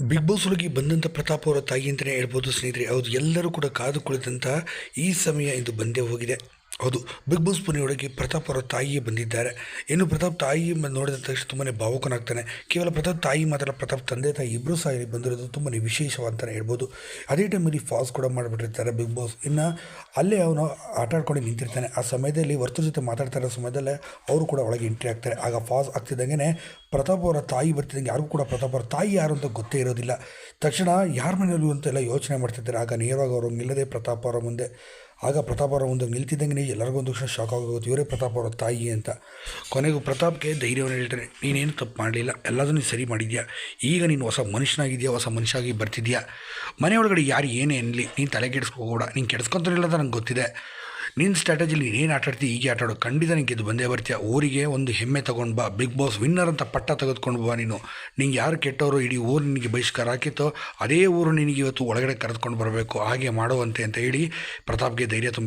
Big boss ಒಳಗೆ ಬಂದಂಥ ಪ್ರತಾಪ್ ಅವರ ತಾಯಿ ಅಂತಲೇ ಹೇಳ್ಬೋದು ಸ್ನೇಹಿತರೆ. ಹೌದು, ಎಲ್ಲರೂ ಕೂಡ ಕಾದು ಕುಳಿತಂಥ ಈ ಸಮಯ ಇಂದು ಬಂದೇ ಹೋಗಿದೆ. ಹೌದು, ಬಿಗ್ ಬಾಸ್ ಮನೆಯೊಳಗೆ ಪ್ರತಾಪ್ ಅವರ ತಾಯಿಯೇ ಬಂದಿದ್ದಾರೆ. ಇನ್ನು ಪ್ರತಾಪ್ ತಾಯಿ ನೋಡಿದ ತಕ್ಷಣ ತುಂಬಾ ಭಾವುಕನಾಗ್ತಾನೆ. ಕೇವಲ ಪ್ರತಾಪ್ ತಾಯಿ ಮಾತ್ರ, ಪ್ರತಾಪ್ ತಂದೆ ತಾಯಿ ಇಬ್ಬರೂ ಸಹ ಇಲ್ಲಿ ಬಂದಿರೋದು ತುಂಬನೇ ವಿಶೇಷವಂತಲೇ ಹೇಳ್ಬೋದು. ಅದೇ ಟೈಮಲ್ಲಿ ಫಾಸ್ ಕೂಡ ಮಾಡಿಬಿಟ್ಟಿರ್ತಾರೆ ಬಿಗ್ ಬಾಸ್. ಇನ್ನು ಅಲ್ಲೇ ಅವನು ಆಟ ಆಡ್ಕೊಂಡು ನಿಂತಿರ್ತಾನೆ. ಆ ಸಮಯದಲ್ಲಿ ವರ್ತುರ ಜೊತೆ ಮಾತಾಡ್ತಾ ಇರೋ ಸಮಯದಲ್ಲೇ ಅವರು ಕೂಡ ಒಳಗೆ ಎಂಟ್ರಿ ಆಗ್ತಾರೆ. ಆಗ ಫಾಸ್ ಆಗ್ತಿದ್ದಂಗೆ ಪ್ರತಾಪ್ ಅವರ ತಾಯಿ ಬರ್ತಿದ್ದಂಗೆ ಯಾರಿಗೂ ಕೂಡ ಪ್ರತಾಪ್ ಅವರ ತಾಯಿ ಯಾರು ಅಂತ ಗೊತ್ತೇ ಇರೋದಿಲ್ಲ. ತಕ್ಷಣ ಯಾರ ಮನೆಯಲ್ಲೂ ಅಂತೆಲ್ಲ ಯೋಚನೆ ಮಾಡ್ತಿದ್ದಾರೆ. ಆಗ ನೇರವಾಗಿ ಅವರು ನಿಲ್ಲದೆ ಪ್ರತಾಪ್ ಅವರ ಮುಂದೆ ಆಗ ಪ್ರತಾಪ್ ಅವರ ಒಂದು ನಿಲ್ತಿದ್ದಂಗೆ ಎಲ್ಲರಿಗೂ ಒಂದು ಕ್ಷಣ ಶಾಕ್ ಆಗೋಗುತ್ತೆ. ಇವರೇ ಪ್ರತಾಪ್ ಅವರ ತಾಯಿ ಅಂತ. ಕೊನೆಗೂ ಪ್ರತಾಪ್ಗೆ ಧೈರ್ಯವನ್ನು ಹೇಳ್ತಾರೆ, ನೀನೇನು ತಪ್ಪು ಮಾಡಲಿಲ್ಲ ಎಲ್ಲದನ್ನು ನೀನು ಸರಿ ಮಾಡಿದ್ಯಾ? ಈಗ ನೀನು ಹೊಸ ಮನುಷ್ಯನಾಗಿದೆಯಾ? ಹೊಸ ಮನುಷ್ಯಾಗಿ ಬರ್ತಿದ್ಯಾ? ಮನೆಯೊಳಗಡೆ ಯಾರು ಏನೇ ಅನ್ನಲಿ ನೀನು ತಲೆ ಕೆಡಿಸ್ಕೋಬೇಡ ನೀನು ಅಂತ ನಂಗೆ ಗೊತ್ತಿದೆ. ನಿನ್ನ ಸ್ಟ್ರಾಟಜಿಲಿ ನೀನೇನು ಆಟ ಆಡ್ತೀಯ ಹೀಗೆ ಆಟ ಆಡೋ ಖಂಡಿತ ನಿಂಗೆ ಇದು ಬಂದೇ ಬರ್ತೀಯ. ಊರಿಗೆ ಒಂದು ಹೆಮ್ಮೆ ತೊಗೊಂಡು ಬಾ ಬಿಗ್ ಬಾಸ್ ವಿನ್ನರ್ ಅಂತ ಪಟ್ಟ ತೆಗೆದುಕೊಂಡು ಬಾ ನೀನು. ನಿಂಗೆ ಯಾರು ಕೆಟ್ಟವರು ಇಡೀ ಊರು ನಿನಗೆ ಬಹಿಷ್ಕಾರ ಹಾಕಿತ್ತೋ, ಅದೇ ಊರು ನಿನಗೆ ಇವತ್ತು ಒಳಗಡೆ ಕರೆದುಕೊಂಡು ಬರಬೇಕು, ಹಾಗೆ ಮಾಡುವಂತೆ ಅಂತ ಹೇಳಿ ಪ್ರತಾಪ್ಗೆ ಧೈರ್ಯ ತುಂಬ